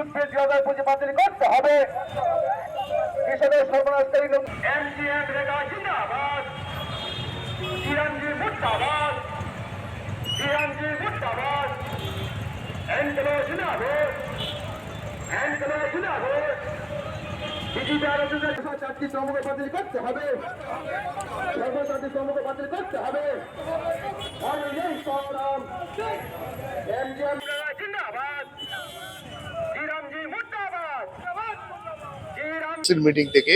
বিদ্যুৎ বিল দুই হাজার পঁচিশ বাতিল করতে হবে। কৃষকের সর্বনাশকারী এমজিএম রেখা জিন্দাবাদ। বাতিল করতে হবে। সর্বচারটি শ্রমকে বাতিল করতে হবে এমজিএম জিন্দাবাদ চিরঞ্জীব মুর্দাবাদ চিরঞ্জীব কাউন্সিল মিটিং থেকে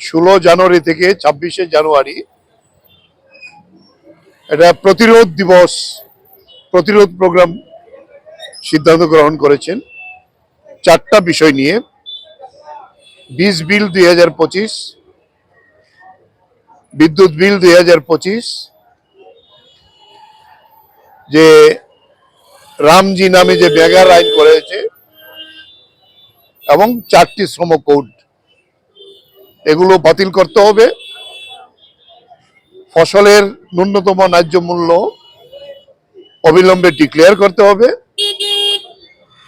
ষোলো জানুয়ারি থেকে ছাব্বিশে জানুয়ারি এটা প্রতিরোধ দিবস, প্রতিরোধ প্রোগ্রাম সিদ্ধান্ত গ্রহণ করেছেন। চারটা বিষয় নিয়ে বীজ বিল দুই হাজার পঁচিশ, বিদ্যুৎ বিল দুই হাজার পঁচিশ, যে রামজি নামে যে বেগার আইন করেছে এবং চারটি শ্রম কোড। এগুলো বাতিল করতে হবে। ফসলের ন্যূনতম ন্যায্য মূল্য অবিলম্বে ডিক্লেয়ার করতে হবে।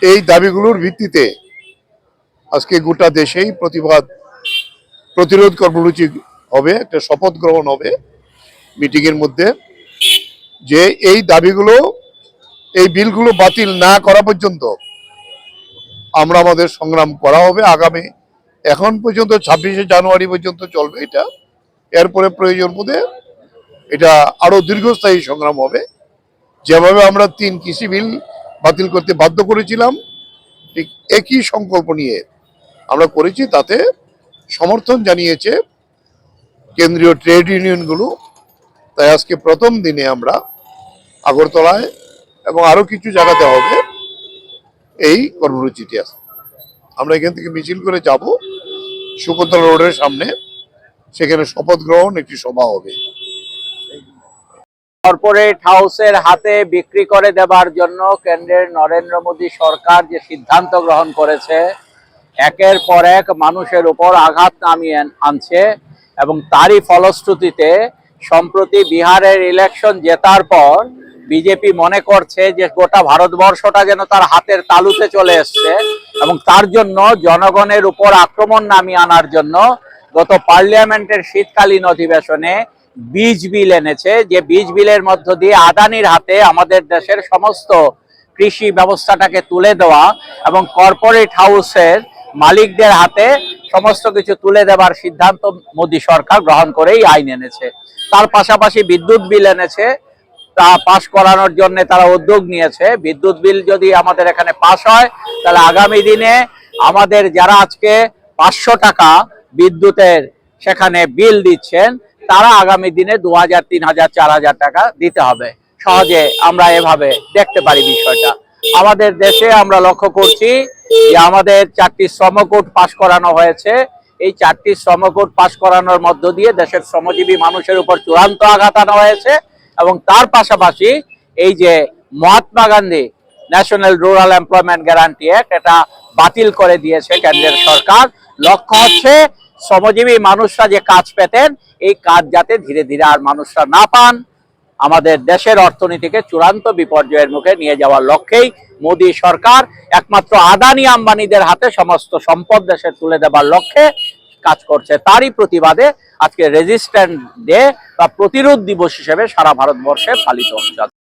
এই দাবিগুলোর ভিত্তিতে আজকে গোটা দেশেই প্রতিবাদ প্রতিরোধ কর্মসূচি হবে, একটা শপথ গ্রহণ হবে মিটিংয়ের মধ্যে যে এই দাবিগুলো, এই বিলগুলো বাতিল না করা পর্যন্ত আমরা আমাদের সংগ্রাম করা হবে আগামী, এখন পর্যন্ত ছাব্বিশে জানুয়ারি পর্যন্ত চলবে এটা। এরপরে প্রয়োজন বোধে এটা আরও দীর্ঘস্থায়ী সংগ্রাম হবে। যেভাবে আমরা তিন কৃষি বিল বাতিল করতে বাধ্য করেছিলাম, ঠিক একই সংকল্প নিয়ে আমরা করেছি, তাতে সমর্থন জানিয়েছে কেন্দ্রীয় ট্রেড ইউনিয়নগুলো। তাই আজকে প্রথম দিনে আমরা আগরতলায় এবং আরও কিছু জায়গাতে হবে। এই কর্মসূচিটি আছে। আমরা এখান থেকে মিছিল করে যাব। শকুন্তলা রোডের সামনে। সেখানে শপথ গ্রহণ একটি সভা হবে। কর্পোরেট হাউসের হাতে বিক্রি করে দেবার জন্য কেন্দ্রের নরেন্দ্র মোদী সরকার যে সিদ্ধান্ত গ্রহণ করেছে, একের পর এক মানুষের উপর আঘাত নামিয়ে আনছে এবং তারই ফলশ্রুতিতে সম্প্রতি বিহারের ইলেকশন জেতার পর বিজেপি মনে করছে যে গোটা ভারতবর্ষটা যেন তার হাতের তালুতে চলে এসছে এবং তার জন্য জনগণের উপর আক্রমণ নামিয়ে আনার জন্য গত পার্লামেন্টের শীতকালীন অধিবেশনে বীজ বিল এনেছে। যে বীজ বিলের মধ্য দিয়ে আদানির হাতে আমাদের দেশের সমস্ত কৃষি ব্যবস্থাটাকে তুলে দেওয়া এবং কর্পোরেট হাউসের মালিকদের হাতে সমস্ত কিছু তুলে দেওয়ার সিদ্ধান্ত মোদী সরকার গ্রহণ করেই আইন এনেছে। তার পাশাপাশি বিদ্যুৎ বিল এনেছে। তা পাশ করানোর জন্য তারা উদ্যোগ নিয়েছে। বিদ্যুৎ বিল যদি আমাদের এখানে পাশ হয়, তাহলে আগামী দিনে আমাদের যারা আজকে পাঁচশো টাকা বিদ্যুতের সেখানে বিল দিচ্ছেন, তারা আগামী দিনে দু হাজার, তিন হাজার, চার হাজার টাকা দিতে হবে। সহজে আমরা এভাবে দেখতে পারি বিষয়টা। আমাদের দেশে আমরা লক্ষ্য করছি যে আমাদের চারটি শ্রমকোট পাশ করানো হয়েছে। এই চারটি শ্রমকোট পাশ করানোর মধ্য দিয়ে দেশের শ্রমজীবী মানুষের উপর চূড়ান্ত আঘাত আনা হয়েছে। এবং তার পাশাপাশি এই যে Mahatma Gandhi national rural employment guarantee act এটা বাতিল করে দিয়েছে কেন্দ্রের সরকার। লক্ষ্য হচ্ছে শ্রমজীবী মানুষরা যে কাজ পেতেন, এই কাজ যাতে ধীরে ধীরে আর মানুষরা না পান। আমাদের দেশের অর্থনীতিকে চূড়ান্ত বিপর্যয়ের মুখে নিয়ে যাওয়ার লক্ষ্যেই মোদী সরকার একমাত্র আদানি আম্বানিদের হাতে সমস্ত সম্পদ দেশে তুলে দেবার লক্ষ্যে কাজ করছে, তারই প্রতিবাদে আজকে রেজিস্ট্যান্ট ডে বা প্রতিরোধ দিবস হিসেবে সারা ভারতবর্ষে পালিত হচ্ছে।